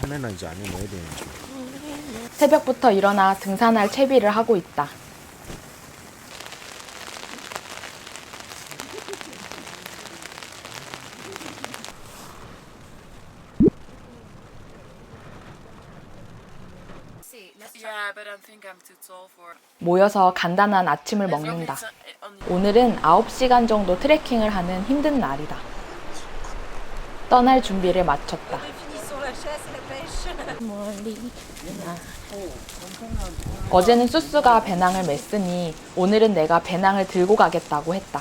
카메라 이제 안에 넣어야 되는지. 새벽부터 일어나 등산할 채비를 하고 있다. 모여서 간단한 아침을 먹는다. 오늘은 9시간 정도 트레킹을 하는 힘든 날이다. 떠날 준비를 마쳤다. 어제는 수스가 배낭을 맸으니 오늘은 내가 배낭을 들고 가겠다고 했다.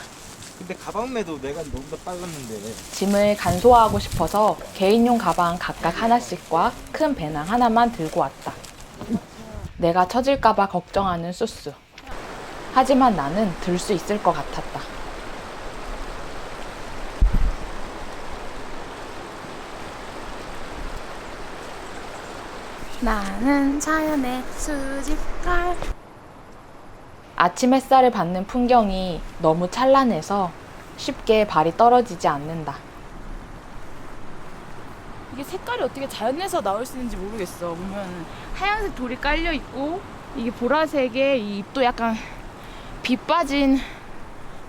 근데 가방 매도 내가 너보다 빨랐는데. 짐을 간소화하고 싶어서 개인용 가방 각각 하나씩과 큰 배낭 하나만 들고 왔다. 내가 처질까봐 걱정하는 수스. 하지만 나는 들 수 있을 것 같았다. 나는 자연의 수집걸 아침 햇살을 받는 풍경이 너무 찬란해서 쉽게 발이 떨어지지 않는다. 이게 색깔이 어떻게 자연에서 나올 수 있는지 모르겠어. 보면 하얀색 돌이 깔려 있고 이게 보라색에 이 잎도 약간 빛 빠진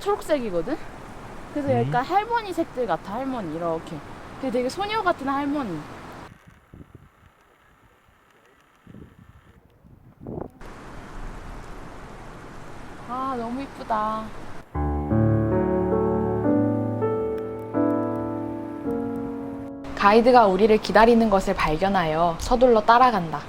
초록색이거든? 그래서 음. 약간 할머니 색들 같아 할머니. 이렇게. 근데 되게 소녀 같은 할머니 아 너무 이쁘다 가이드가 우리를 기다리는 것을 발견하여 서둘러 따라간다.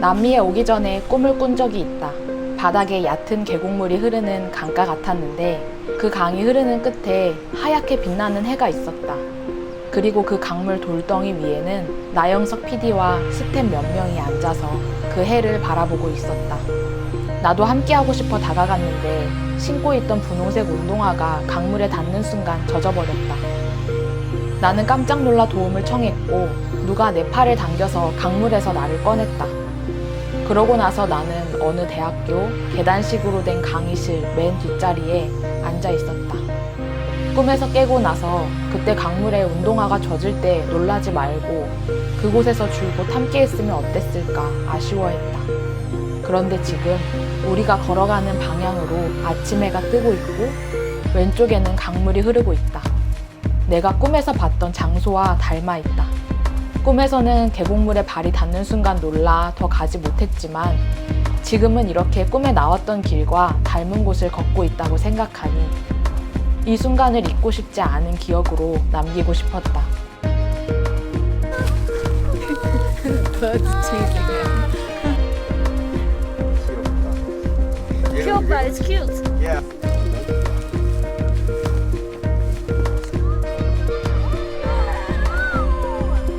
남미에 오기 전에 꿈을 꾼 적이 있다. 바닥에 얕은 계곡물이 흐르는 강가 같았는데 그 강이 흐르는 끝에 하얗게 빛나는 해가 있었다. 그리고 그 강물 돌덩이 위에는 나영석 PD와 스탭 몇 명이 앉아서 그 해를 바라보고 있었다. 나도 함께하고 싶어 다가갔는데 신고 있던 분홍색 운동화가 강물에 닿는 순간 젖어버렸다. 나는 깜짝 놀라 도움을 청했고 누가 내 팔을 당겨서 강물에서 나를 꺼냈다. 그러고 나서 나는 어느 대학교 계단식으로 된 강의실 맨 뒷자리에 앉아 있었다. 꿈에서 깨고 나서 그때 강물에 운동화가 젖을 때 놀라지 말고 그곳에서 줄곧 함께 했으면 어땠을까 아쉬워했다. 그런데 지금 우리가 걸어가는 방향으로 아침 해가 뜨고 있고 왼쪽에는 강물이 흐르고 있다. 내가 꿈에서 봤던 장소와 닮아 있다. 꿈에서는 계곡물에 발이 닿는 순간 놀라 더 가지 못했지만 지금은 이렇게 꿈에 나왔던 길과 닮은 곳을 걷고 있다고 생각하니 이 순간을 잊고 싶지 않은 기억으로 남기고 싶었다. Cute, but it's cute.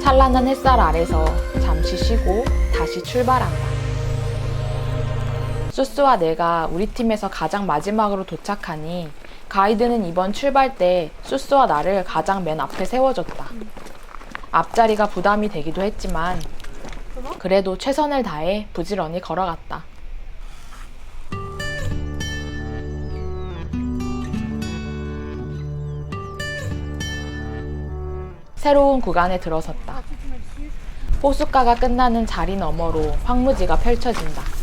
찬란한 햇살 아래서 잠시 쉬고 다시 출발한다. 수스와 내가 우리 팀에서 가장 마지막으로 도착하니 가이드는 이번 출발 때 수스와 나를 가장 맨 앞에 세워줬다. 앞자리가 부담이 되기도 했지만 그래도 최선을 다해 부지런히 걸어갔다. 새로운 구간에 들어섰다. 호숫가가 끝나는 자리 너머로 황무지가 펼쳐진다.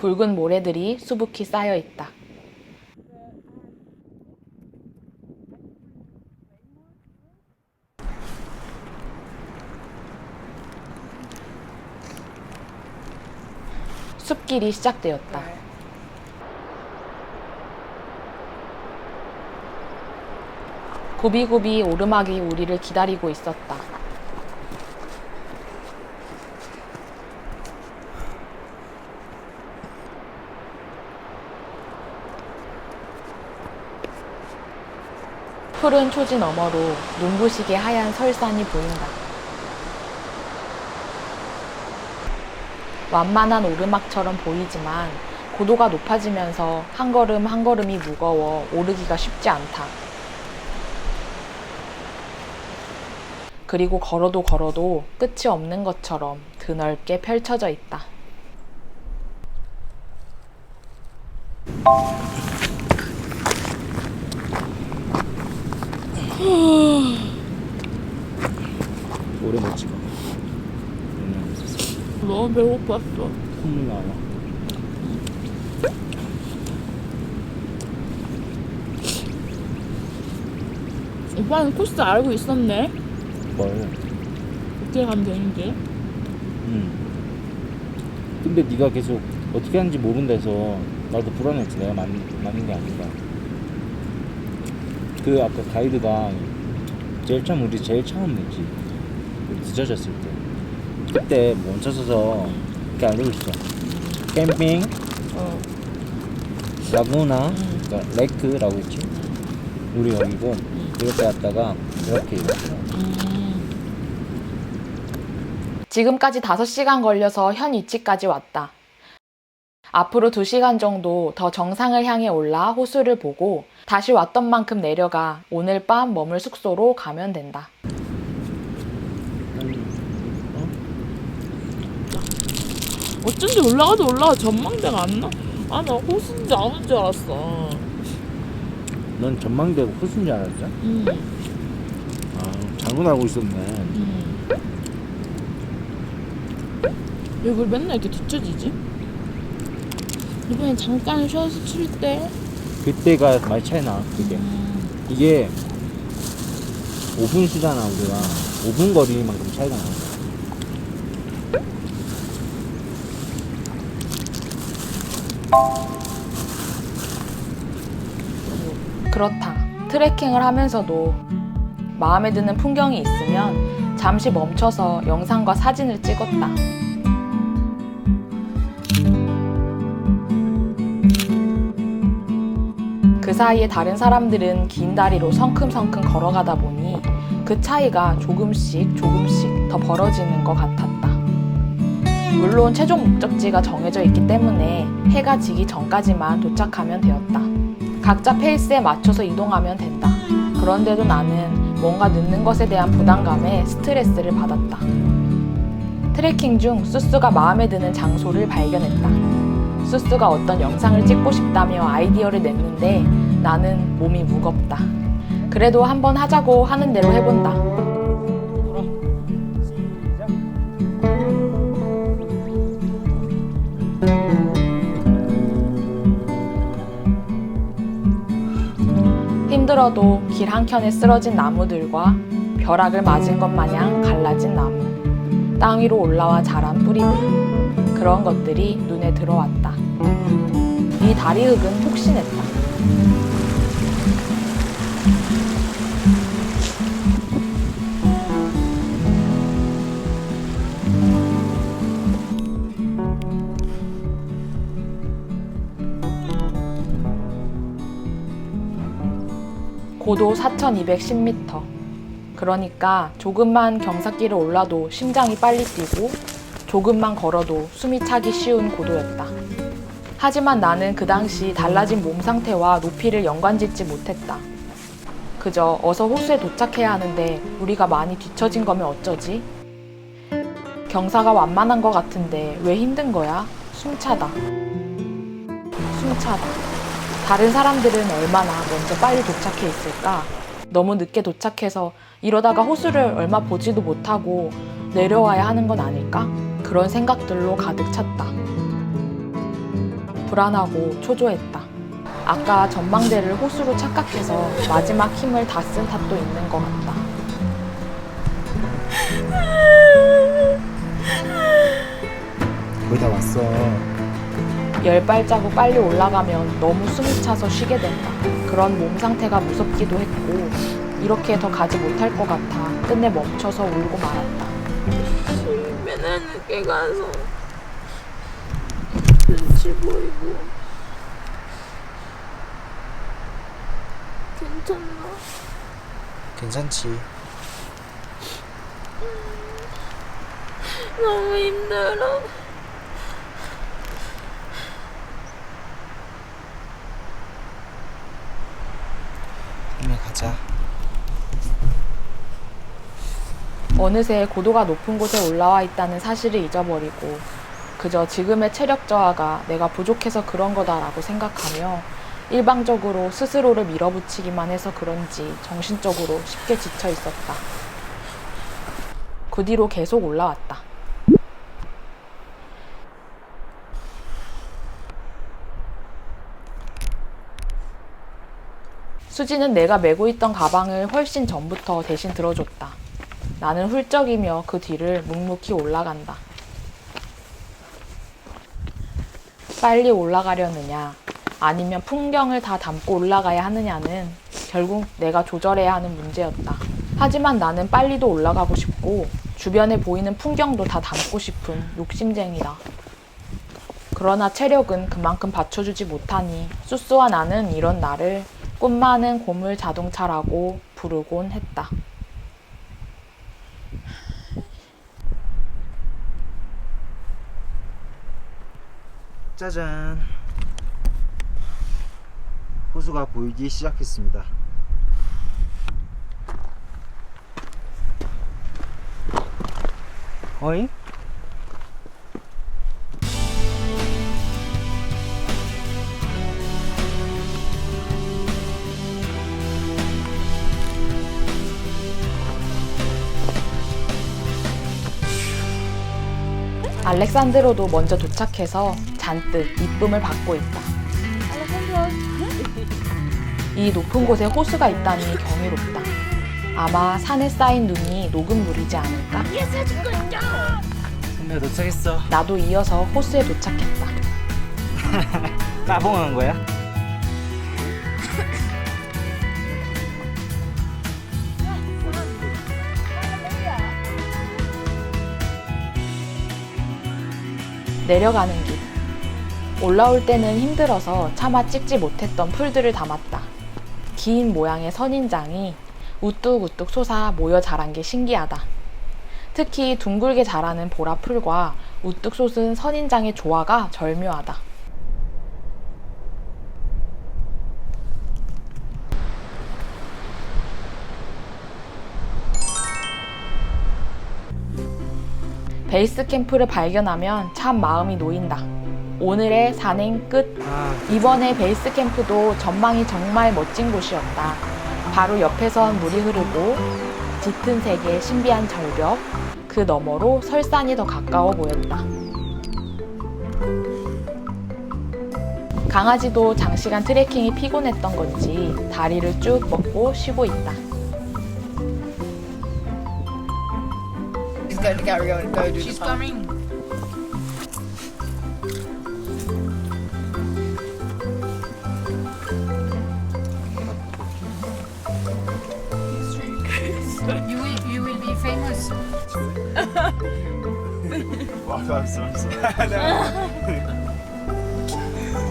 굵은 모래들이 수북히 쌓여 있다. 숲길이 시작되었다. 굽이굽이 오르막이 우리를 기다리고 있었다. 푸른 초지 너머로 눈부시게 하얀 설산이 보인다. 완만한 오르막처럼 보이지만 고도가 높아지면서 한 걸음 한 걸음이 무거워 오르기가 쉽지 않다. 그리고 걸어도 걸어도 끝이 없는 것처럼 드넓게 펼쳐져 있다. 오래 못 찍어. 음, 너무 배고팠어. 콧물 나와. 오빠는 코스 알고 있었네. 뭘? 어떻게 가면 되는지. 음. 근데 네가 계속 어떻게 하는지 모른다 해서 나도 불안했지. 내가 맞, 맞는 게 아닌가. 그 아까 가이드가 제일 처음 우리 제일 처음 했지. 우리 늦어졌을 때. 그때 멈춰서서 이렇게 알려줬어. 캠핑, 어. 라구나, 그러니까 레크라고 했지. 우리 여기고 이렇게 갔다가 이렇게 이렇게. 지금까지 5시간 걸려서 현 위치까지 왔다. 앞으로 2시간 정도 더 정상을 향해 올라 호수를 보고 다시 왔던 만큼 내려가 오늘 밤 머물 숙소로 가면 된다. 어쩐지 올라가도 올라가 전망대가 안 나. 아, 나 호수인지 아는 줄 알았어. 넌 전망대고 호수인 줄 알았어? 음. 아, 잘못 알고 있었네. 음. 왜 우리 맨날 이렇게 뒤처지지? 이번에 잠깐 쉬어서 칠 때. 그때가 많이 차이 나, 그게. 음. 이게 5분 쉬잖아, 우리가. 5분 거리만큼 차이가 나. 그렇다. 트레킹을 하면서도 마음에 드는 풍경이 있으면 잠시 멈춰서 영상과 사진을 찍었다. 사이에 다른 사람들은 긴 다리로 성큼성큼 걸어가다 보니 그 차이가 조금씩 조금씩 더 벌어지는 것 같았다. 물론 최종 목적지가 정해져 있기 때문에 해가 지기 전까지만 도착하면 되었다. 각자 페이스에 맞춰서 이동하면 된다. 그런데도 나는 뭔가 늦는 것에 대한 부담감에 스트레스를 받았다. 트레킹 중 수스가 마음에 드는 장소를 발견했다. 수스가 어떤 영상을 찍고 싶다며 아이디어를 냈는데 나는 몸이 무겁다. 그래도 한번 하자고 하는 대로 해본다. 힘들어도 길 한켠에 쓰러진 나무들과 벼락을 맞은 것 마냥 갈라진 나무, 땅 위로 올라와 자란 뿌리들, 그런 것들이 눈에 들어왔다. 이 다리 흙은 폭신했다. 고도 4,210m. 그러니까 조금만 경사길을 올라도 심장이 빨리 뛰고 조금만 걸어도 숨이 차기 쉬운 고도였다. 하지만 나는 그 당시 달라진 몸 상태와 높이를 연관짓지 못했다. 그저 어서 호수에 도착해야 하는데 우리가 많이 뒤처진 거면 어쩌지? 경사가 완만한 것 같은데 왜 힘든 거야? 숨차다. 숨차다. 다른 사람들은 얼마나 먼저 빨리 도착해 있을까? 너무 늦게 도착해서 이러다가 호수를 얼마 보지도 못하고 내려와야 하는 건 아닐까? 그런 생각들로 가득 찼다. 불안하고 초조했다. 아까 전망대를 호수로 착각해서 마지막 힘을 다 쓴 탓도 있는 것 같다. 거의 다 왔어. 열 발자국 빨리 올라가면 너무 숨이 차서 쉬게 된다. 그런 몸 상태가 무섭기도 했고, 이렇게 더 가지 못할 것 같아 끝내 멈춰서 울고 말았다. 맨날 늦게 가서 눈치 보이고 괜찮나? 괜찮지. 너무 힘들어. 그러면 가자. 어느새 고도가 높은 곳에 올라와 있다는 사실을 잊어버리고 그저 지금의 체력 저하가 내가 부족해서 그런 거다라고 생각하며 일방적으로 스스로를 밀어붙이기만 해서 그런지 정신적으로 쉽게 지쳐 있었다. 그 뒤로 계속 올라왔다. 수지는 내가 메고 있던 가방을 훨씬 전부터 대신 들어줬다. 나는 훌쩍이며 그 뒤를 묵묵히 올라간다. 빨리 올라가려느냐, 아니면 풍경을 다 담고 올라가야 하느냐는 결국 내가 조절해야 하는 문제였다. 하지만 나는 빨리도 올라가고 싶고, 주변에 보이는 풍경도 다 담고 싶은 욕심쟁이다. 그러나 체력은 그만큼 받쳐주지 못하니 수스와 나는 이런 나를 꿈 많은 고물 자동차라고 부르곤 했다. 짜잔. 호수가 보이기 시작했습니다. 어이? 알렉산드로도 먼저 도착해서 잔뜩 이쁨을 받고 있다. 이 높은 곳에 호수가 있다니 경이롭다. 아마 산에 쌓인 눈이 녹은 물이지 않을까? 선배 도착했어. 나도 이어서 호수에 도착했다. 까봉한 거야? 내려가는 길. 올라올 때는 힘들어서 차마 찍지 못했던 풀들을 담았다. 긴 모양의 선인장이 우뚝우뚝 솟아 모여 자란 게 신기하다. 특히 둥글게 자라는 보라풀과 우뚝 솟은 선인장의 조화가 절묘하다. 베이스 캠프를 발견하면 참 마음이 놓인다. 오늘의 산행 끝. 아, 이번에 베이스 캠프도 전망이 정말 멋진 곳이었다. 바로 옆에선 물이 흐르고 짙은 색의 신비한 절벽, 그 너머로 설산이 더 가까워 보였다. 강아지도 장시간 트레킹이 피곤했던 건지 다리를 쭉 뻗고 쉬고 있다. Going to carry on and go do She's the pub. coming. You will, you will be famous. Wow, I'm so sorry.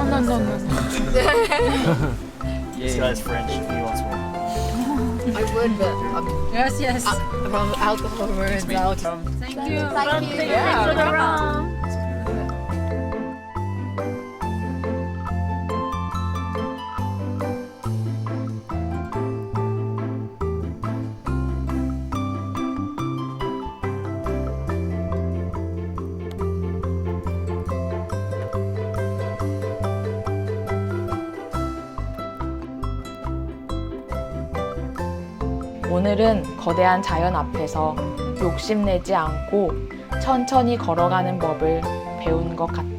Oh, no, no, no. This guy's French. He wants one. I would, but I'm, Yes, yes. Uh, about alcohol words. Thank you. Thank you. Thank you. Yeah. Thanks for the round. 오늘은 거대한 자연 앞에서 욕심내지 않고 천천히 걸어가는 법을 배운 것 같다.